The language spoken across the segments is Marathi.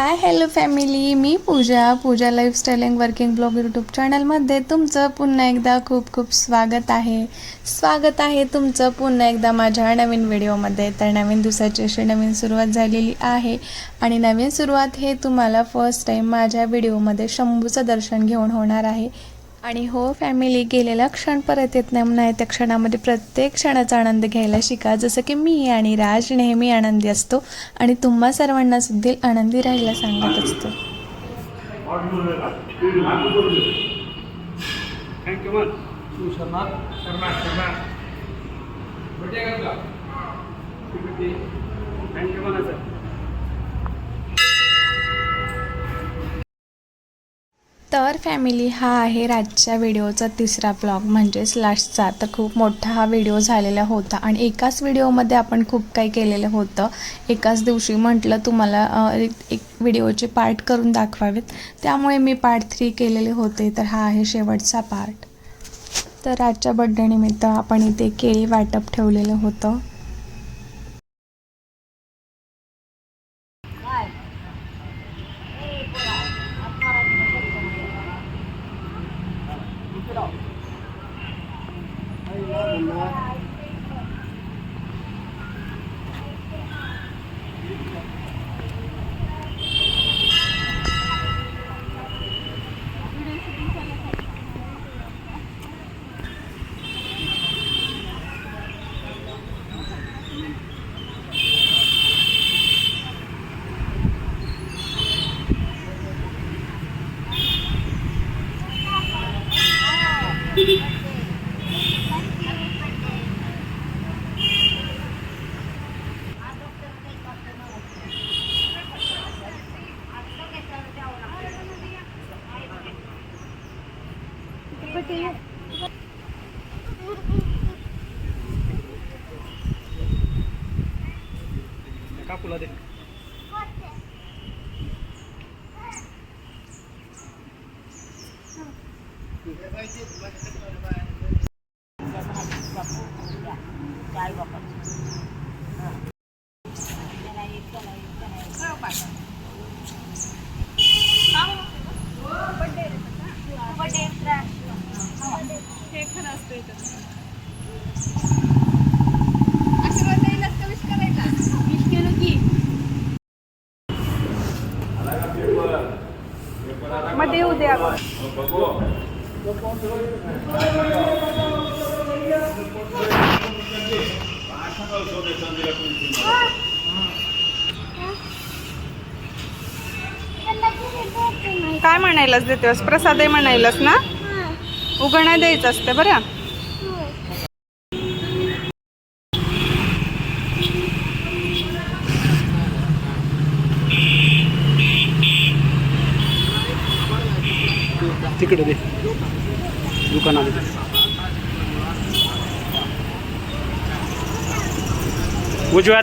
High hello family me Pooja Pooja lifestyle and working blog YouTube चॅनलमध्ये तुमचं पुन्हा एकदा खूप खूप स्वागत आहे. स्वागत आहे तुमचं पुन्हा एकदा माझ्या नवीन व्हिडिओमध्ये तर नवीन दिवसाची अशी नवीन सुरुवात झालेली आहे. आणि नवीन सुरुवात हे तुम्हाला फर्स्ट टाईम माझ्या व्हिडिओमध्ये शंभूचं दर्शन घेऊन होणार आहे. आणि हो फॅमिली गेलेला क्षण परत येत नाही. म्हणून त्या क्षणामध्ये प्रत्येक क्षणाचा आनंद घ्यायला शिका. जसं की मी आणि राज नेहमी आनंदी असतो आणि तुम्हा सर्वांना सुद्धा आनंदी राहायला सांगत असतो. थँक्यू तर फॅमिली हा आहे राजच्या व्हिडिओचा तिसरा ब्लॉग म्हणजेच लास्टचा तर खूप मोठा हा व्हिडिओ झालेला होता आणि एकाच व्हिडिओमध्ये आपण खूप काही केलेलं होतं. एकाच दिवशी म्हटलं तुम्हाला एक एक व्हिडिओचे पार्ट करून दाखवावेत. त्यामुळे मी पार्ट थ्री केलेले होते. तर हा आहे शेवटचा पार्ट तर आजच्या बड्डेनिमित्त आपण इथे केळी वाटप ठेवलेलं होतं. काकूला दे मध्ये म्हणायलाच देतेस प्रसादही म्हणायलास ना? उगण्या द्यायचं असते बरं. तिकडे दे. दुकानामध्ये. उजव्या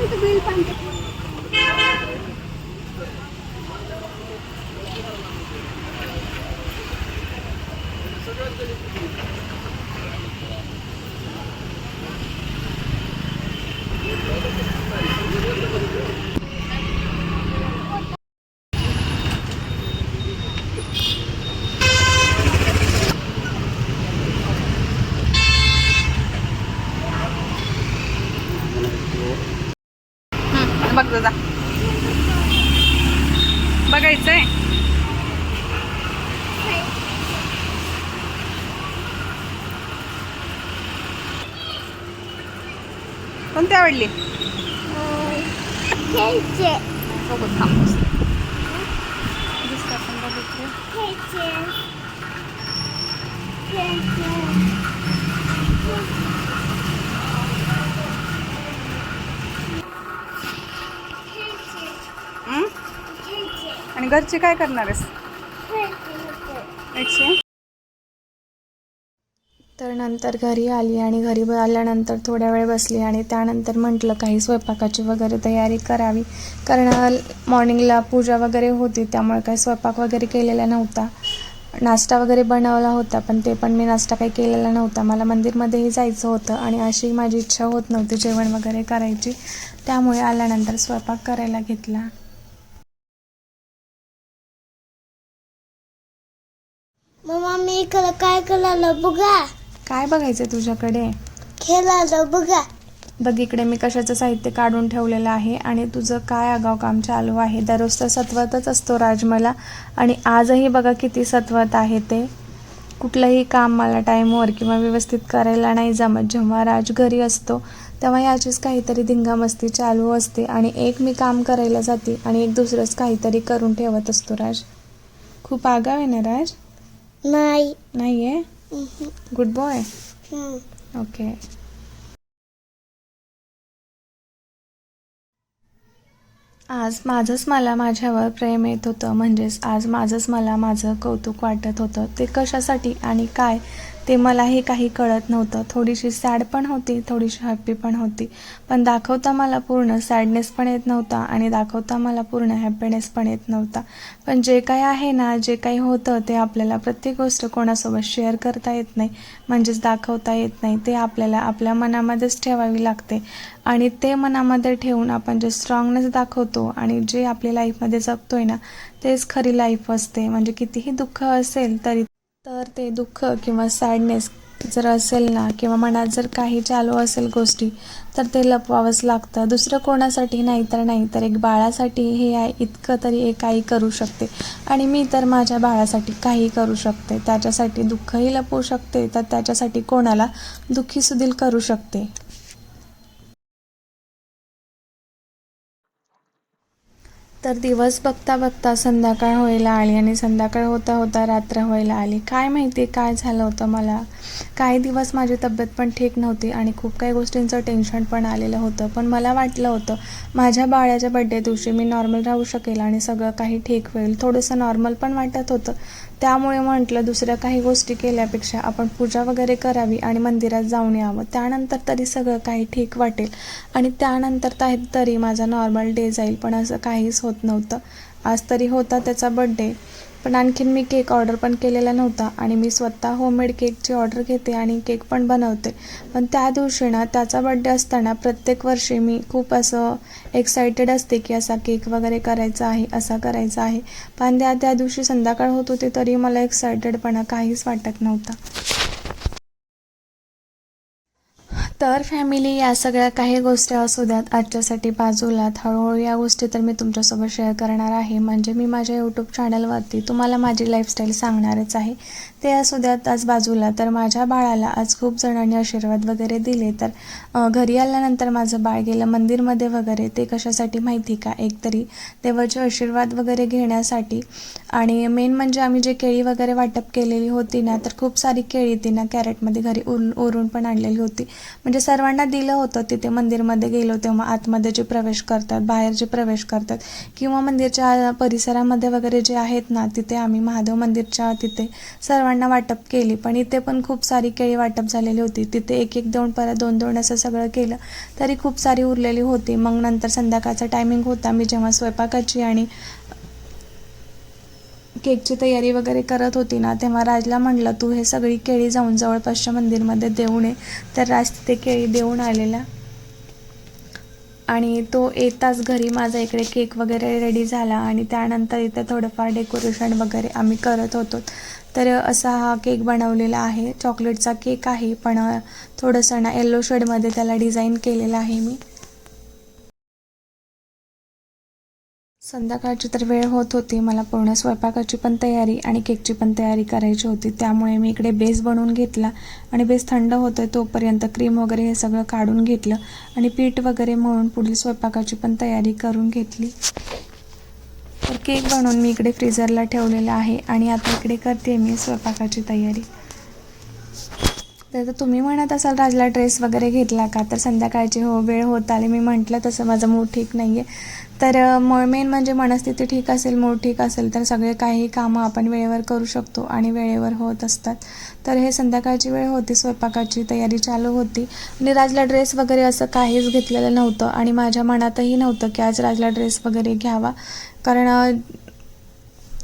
हाताने दे बघ बघायचं बघायचंय. कोणती आवडली? बघू थांब. दिसतं आपण बघितलं. हं? आणि घरचे काय करणार आहेस? एकशे तर नंतर घरी आली आणि घरी आल्यानंतर थोड्या वेळ बसली आणि त्यानंतर म्हटलं काही स्वयंपाकाची वगैरे तयारी करावी. कारण मॉर्निंगला पूजा वगैरे होती त्यामुळे काही स्वयंपाक वगैरे केलेला नव्हता. नाश्ता वगैरे बनवला होता पण ते पण मी नाश्ता काही केलेला नव्हता. मला मंदिरमध्येही जायचं होतं आणि अशी माझी इच्छा होत नव्हती जेवण वगैरे करायची. त्यामुळे आल्यानंतर स्वयंपाक करायला घेतला. इकडं काय करायला बघा. काय बघायचं तुझ्याकडे? खेळायला बघा. बघ इकडे मी कशाचं साहित्य काढून ठेवलेलं आहे आणि तुझं काय आगाव काम चालू आहे. दररोज तर सत्वतच असतो राज मला आणि आजही बघा किती सत्वत आहे ते. कुठलंही काम मला टाईमवर किंवा व्यवस्थित करायला नाही जमत. जेव्हा राज घरी असतो तेव्हा याचीच काहीतरी धिंगामस्ती चालू असते आणि एक मी काम करायला जाते आणि एक दुसरंच काहीतरी करून ठेवत असतो राज. खूप आगाव आहे ना राज? नाही नाही आहे. Good boy. ओके आज माझंच मला माझ्यावर प्रेम येत होतं. म्हणजेच आज माझंच मला माझं कौतुक वाटत होतं. ते कशासाठी आणि काय? ते मलाही काही कळत नव्हतं. थोडीशी सॅड पण होती थोडीशी हॅप्पी पण होती. पण दाखवता मला पूर्ण सॅडनेस पण येत नव्हता आणि दाखवता मला पूर्ण हॅपीनेस पण येत नव्हता. पण जे काही आहे ना जे काही होतं ते आपल्याला प्रत्येक गोष्ट कोणासोबत शेअर करता येत नाही. म्हणजेच दाखवता येत नाही. ते आपल्याला आपल्या मनामध्येच ठेवावी लागते. आणि ते मनामध्ये ठेवून आपण जे स्ट्रॉंगनेस दाखवतो आणि जे आपल्या लाईफमध्ये जगतोय ना तेच खरी लाईफ असते. म्हणजे कितीही दुःख असेल तरी तर ते दुःख किंवा सॅडनेस जर असेल ना किंवा मनात जर काही चालू असेल गोष्टी तर ते लपवावंच लागतं. दुसरं कोणासाठी नाही तर नाही तर एक बाळासाठी हे आहे इतकं तरी एक आई करू शकते. आणि मी तर माझ्या बाळासाठी काही करू शकते. त्याच्यासाठी दुःखही लपवू शकते तर त्याच्यासाठी कोणाला दुःखी करू शकते. तर दिवस बघता बघता संध्याकाळ व्हायला आली आणि संध्याकाळ होता होता रात्र व्हायला आली. काय माहिती काय झालं होतं मला? काही दिवस माझी तब्येत पण ठीक नव्हती आणि खूप काही गोष्टींचं टेन्शन पण आलेलं होतं. पण मला वाटलं होतं माझ्या बाळाच्या बड्डे दिवशी मी नॉर्मल राहू शकेल आणि सगळं काही ठीक होईल. थोडंसं नॉर्मल पण वाटत होतं. त्यामुळे म्हटलं दुसऱ्या काही गोष्टी केल्यापेक्षा आपण पूजा वगैरे करावी आणि मंदिरात जाऊन यावं. त्यानंतर तरी सगळं काही ठीक वाटेल. आणि त्यानंतर ता- तरी माझा नॉर्मल डे जाईल पण असं काहीच होत नव्हतं. आज तरी होता त्याचा बड्डे पण आणखीन मी केक ऑर्डर पण केलेला नव्हता आणि मी स्वतः होममेड केकची ऑर्डर घेते आणि केक पण बनवते. पण त्या दिवशी ना त्याचा बड्डे असताना प्रत्येक वर्षी मी खूप असं एक्सायटेड असते की असा केक वगैरे करायचा आहे असा करायचा आहे. पण त्या त्या दिवशी संध्याकाळ होत होती तरी मला एक्सायटेडपणा काहीच वाटत नव्हता. तर फॅमिली या सगळ्या काही गोष्टी असू द्यात आजच्यासाठी बाजूलात हळूहळू या गोष्टी तर मी तुमच्यासोबत शेअर करणार आहे. म्हणजे मी माझ्या यूट्यूब चॅनलवरती तुम्हाला माझी लाईफस्टाईल सांगणारच आहे. ते असू द्यात आज बाजूला तर माझ्या बाळाला आज खूप जणांनी आशीर्वाद वगैरे दिले. तर घरी आल्यानंतर माझं बाळ गेलं मंदिरमध्ये वगैरे ते कशासाठी माहिती का? एकतरी देवाचे आशीर्वाद वगैरे घेण्यासाठी. आणि मेन म्हणजे आम्ही जे केळी वगैरे वाटप केलेली होती ना तर खूप सारी केळी तिनं कॅरेटमध्ये घरी उरून ओरून पण आणलेली होती. म्हणजे सर्वांना दिलं होतं तिथे मंदिरमध्ये गेलो तेव्हा आतमध्ये जे प्रवेश करतात बाहेर जे प्रवेश करतात किंवा मंदिरच्या परिसरामध्ये वगैरे जे आहेत ना तिथे आम्ही महादेव मंदिरच्या तिथे सर्वांना वाटप केली. पण इथे पण खूप सारी केळी वाटप झालेली होती. तिथे एक एक दोन परत दोन दोन असं सगळं केलं तरी खूप सारी उरलेली होती. मग नंतर संध्याकाळचा टायमिंग होता. मी जेव्हा स्वयंपाकाची आणि केकची तयारी वगैरे करत होती ना तेव्हा राजला म्हणलं तू हे सगळी केळी जाऊन जवळपासच्या मंदिरमध्ये देऊन ये. तर राज तिथे केळी देऊन आलेला. आणि तो येताच घरी माझा इकडे केक वगैरे रेडी झाला आणि त्यानंतर इथे थोडंफार डेकोरेशन वगैरे आम्ही करत होतो. तर असा हा केक बनवलेला आहे. चॉकलेटचा केक आहे पण थोडंसं ना येल्लो शेडमध्ये त्याला डिझाईन केलेला आहे मी. संध्याकाळची तर वेळ होत होती मला पूर्ण स्वयंपाकाची पण तयारी आणि केकची पण तयारी करायची होती. त्यामुळे मी इकडे बेस बनवून घेतला आणि बेस थंड होतोय तोपर्यंत क्रीम वगैरे हे सगळं काढून घेतलं आणि पीठ वगैरे मळून पुढील स्वयंपाकाची पण तयारी करून घेतली. तर केक बनवून मी इकडे फ्रीझरला ठेवलेला आहे आणि आता इकडे करते मी स्वयंपाकाची तयारी. तर तुम्ही म्हणत असाल राजला ड्रेस वगैरे घेतला का? तर संध्याकाळची हो वेळ होत आली. मी म्हटलं तसं माझं मूड ठीक नाही आहे तर मेन म्हणजे मनस्थिती ठीक असेल मूड ठीक असेल तर सगळे काही कामं आपण वेळेवर करू शकतो आणि वेळेवर होत असतात. तर हे संध्याकाळची वेळ होती स्वयंपाकाची तयारी चालू होती. आणि राजला ड्रेस वगैरे असं काहीच घेतलेलं नव्हतं आणि माझ्या मनातही नव्हतं की आज राजला ड्रेस वगैरे घ्यावा. कारण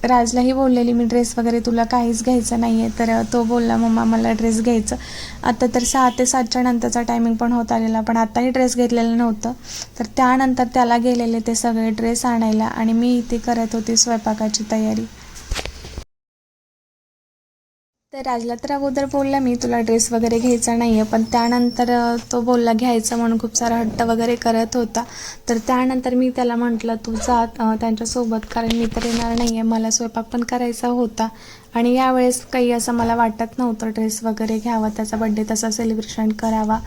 राजलाही बोललेली मी ड्रेस वगैरे तुला काहीच घ्यायचं नाही आहे तर तो बोलला मम्मा मला ड्रेस घ्यायचं. आता तर सहा ते सातच्या नंतरचा टायमिंग पण होत आलेला पण आत्ताही ड्रेस घेतलेलं नव्हतं. तर त्यानंतर त्याला गेलेले ते सगळे ड्रेस आणायला आणि मी इथे करत होती स्वयंपाकाची तयारी. तर राजला तर अगोदर बोलला मी तुला ड्रेस वगैरे घ्यायचा नाही आहे पण त्यानंतर तो बोलला घ्यायचं म्हणून खूप सारा हट्ट वगैरे करत होता. तर त्यानंतर मी त्याला म्हटलं तू जा त्यांच्यासोबत कारण मी तर येणार नाही आहे मला स्वयंपाक पण करायचा होता. आणि यावेळेस काही असं मला वाटत नव्हतं ड्रेस वगैरे घ्यावा त्याचा बड्डे तसा सेलिब्रेशन करावा.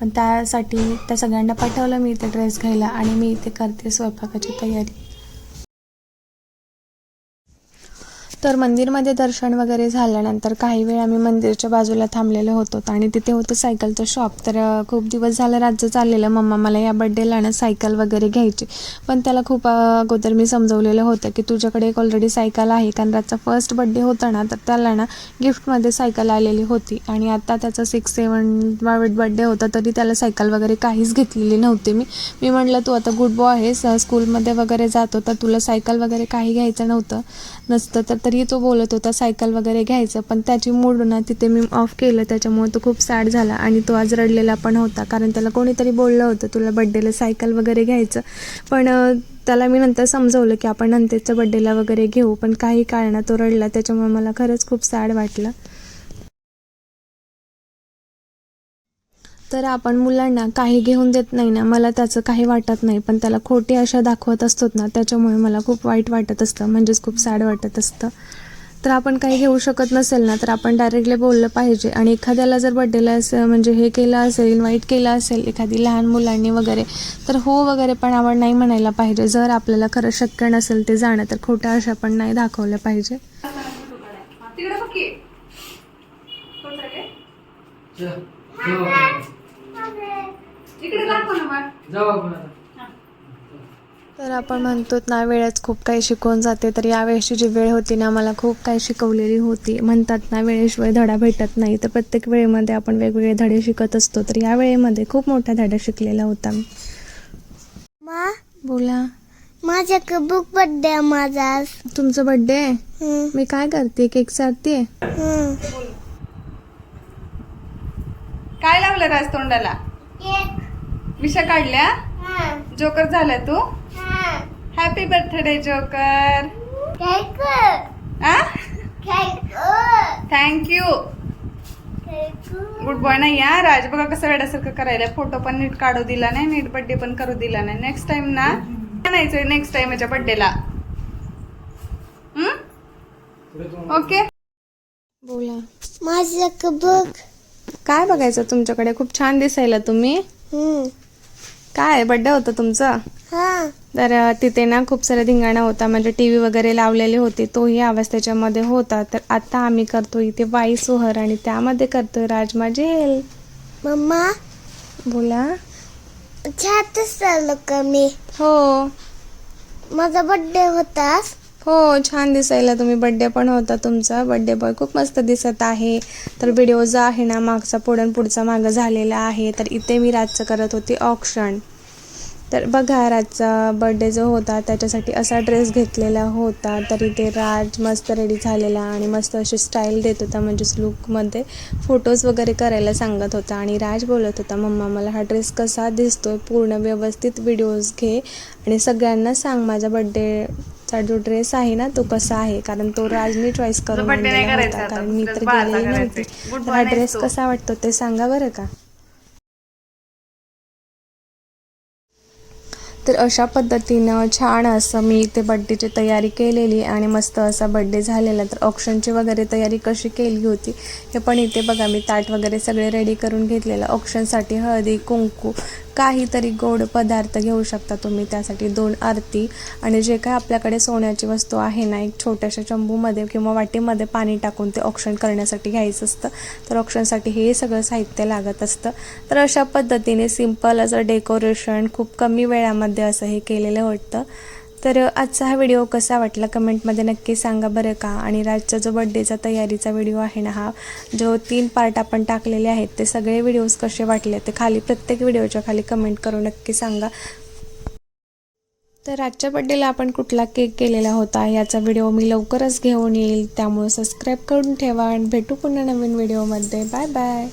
पण त्यासाठी त्या सगळ्यांना पाठवलं मी ते ड्रेस घ्यायला आणि मी इथे करते स्वयंपाकाची तयारी. तर मंदिरमध्ये दर्शन वगैरे झाल्यानंतर काही वेळ आम्ही मंदिरच्या बाजूला थांबलेलो होतो आणि तिथे होतं सायकलचं शॉप तर खूप दिवस झालं राज्य चाललेलं. मम्मा मला या बड्डेला ना सायकल वगैरे घ्यायची. पण त्याला खूप अगोदर मी समजवलेलं होतं की तुझ्याकडे एक ऑलरेडी सायकल आहे. कारण त्याचा फर्स्ट बड्डे होता ना तर त्याला ना गिफ्टमध्ये सायकल आलेली होती. आणि आता त्याचा सिक्स सेवन बड्डे होता तरी त्याला सायकल वगैरे काहीच घेतलेली नव्हती मी. मी म्हटलं तू आता गुड बॉय आहेस. स्कूलमध्ये वगैरे जातो तर तुला सायकल वगैरे काही घ्यायचं नव्हतं. नसतं तर तरी तो बोलत होता सायकल वगैरे घ्यायचं. पण त्याची मूड ना तिथे मी ऑफ केलं त्याच्यामुळे तो खूप सॅड झाला आणि तो आज रडलेला पण होता कारण त्याला कोणीतरी बोललं होतं तुला बड्डेला सायकल वगैरे घ्यायचं. पण त्याला मी नंतर समजवलं की आपण नंतरच्या बड्डेला वगैरे घेऊ पण काही कारणात तो रडला त्याच्यामुळे मला खरंच खूप सॅड वाटलं. तर आपण मुलांना काही घेऊन देत नाही ना मला त्याचं काही वाटत नाही. पण त्याला खोटी आशा दाखवत असतो ना त्याच्यामुळे मला खूप वाईट वाटत असतं म्हणजेच खूप सॅड वाटत असतं. तर आपण काही घेऊ शकत नसेल ना तर आपण डायरेक्टली बोललं पाहिजे. आणि एखाद्याला जर बड्डेला असं म्हणजे हे केलं असेल इन्व्हाइट केलं असेल एखादी लहान मुलांनी वगैरे तर हो वगैरे पण आपण नाही म्हणायला पाहिजे. जर आपल्याला खरं शक्य नसेल ते जाणं तर खोट्या आशा पण नाही दाखवल्या पाहिजे. तिकडे? इकडे दाखव ना मग जाऊ आपण आता. तर आपण म्हणतो ना वेळच खूप काही शिकवून जाते तर यावेळेसची जी वेळ होती ना मला खूप काही शिकवलेली होती. म्हणतात ना वेळेशिवाय धडा भेटत नाही. तर प्रत्येक वेळेमध्ये आपण वेगवेगळे धडे शिकत असतो. तर या वेळेमध्ये खूप मोठा धडा शिकलेला होता. मी? मा बोला. माझ्या बुक बर्थडे आहे माझा आज. तुमचं बड्डे आहे हम्म, मी काय करते? केक हम्म. काय लावलं राज तोंडाला? विषा काढल्या? हा, जोकर झाला तू? हा. Happy birthday joker. Thank you. Good boy नाही हा? राज बघा कसं वेड्यासारखं करायला. फोटो पण नीट काढू दिला नाही नीट बर्थडे पण करू दिला नाही. नेक्स्ट टाइम ना म्हणायचं नेक्स्ट टाइमच्या बर्थडेला पुढे तू ओके बोला. माझ्या बुक काय बघायचं तुमच्याकडे? खूप छान दिसायला तुम्ही. काय बड्डे होतं तुमचं? हा. तर तिथे ना खूप सारा धिंगाणा होता. म्हणजे टी व्ही वगैरे लावलेले होते. तोही आवाज त्याच्यामध्ये होता. तर आता आम्ही करतो इथे वाई सोहर आणि त्यामध्ये करतोय राजमा जेल. मम्मा? बोला. छातच चाललो का मी? हो. माझा बर्थडे होतास हो छान दिसायला तुम्ही. बड्डे पण होता तुमचा. बड्डे बॉय खूप मस्त दिसत आहे. तर व्हिडिओ जो आहे ना मागचा पुढण पुढचा मागं झालेला आहे. तर इथे मी रातचं करत होती ऑक्शन तर बघा राजचा बड्डे जो होता त्याच्यासाठी असा ड्रेस घेतलेला होता. तर इथे राज मस्त रेडी झालेला आणि मस्त अशी स्टाईल देत होता. म्हणजेच लुकमध्ये फोटोज वगैरे करायला सांगत होता. आणि राज बोलत होता मम्मा मला हा ड्रेस कसा दिसतोय? पूर्ण व्यवस्थित व्हिडिओज घे आणि सगळ्यांना सांग माझ्या बड्डेचा जो ड्रेस आहे ना तो कसा आहे? कारण तो राजने चॉईस करून आणलेला होता. कारण मी तर गेलेली नव्हती. तर हा ड्रेस. कसा वाटतो ते सांगा बरं का? तर अशा पद्धतीनं छान असं मी इथे बड्डेची तयारी केलेली आणि मस्त असा बड्डे झालेला. तर ऑप्शनची वगैरे तयारी कशी केली होती हे पण इथे बघा. मी ताट वगैरे सगळे रेडी करून घेतलेलं. ऑप्शनसाठी हळदी कुंकू काहीतरी गोड पदार्थ घेऊ शकता तुम्ही. त्यासाठी दोन आरती आणि जे काय आपल्याकडे सोन्याची वस्तू आहे ना एक छोट्याशा चंबूमध्ये किंवा वाटीमध्ये पाणी टाकून ते ऑक्शन करण्यासाठी घ्यायचं असतं. तर ऑक्शनसाठी हे सगळं साहित्य लागत असतं. तर अशा पद्धतीने सिंपल असं डेकोरेशन खूप कमी वेळामध्ये असं हे केलेलं होतं. तर आजचा हा व्हिडिओ कसा वाटला कमेंटमध्ये नक्की सांगा बरं का. आणि राजचा जो बड्डेचा तयारीचा व्हिडिओ आहे ना हा जो तीन पार्ट आपण टाकलेले आहेत ते सगळे व्हिडिओज कसे वाटले ते खाली प्रत्येक व्हिडिओच्या खाली कमेंट करून नक्की सांगा. तर आजच्या बड्डेला आपण कुठला केक केलेला होता याचा व्हिडिओ मी लवकरच घेऊन येईल. त्यामुळे सबस्क्राईब करून ठेवा आणि भेटू पुन्हा नवीन व्हिडिओमध्ये बाय बाय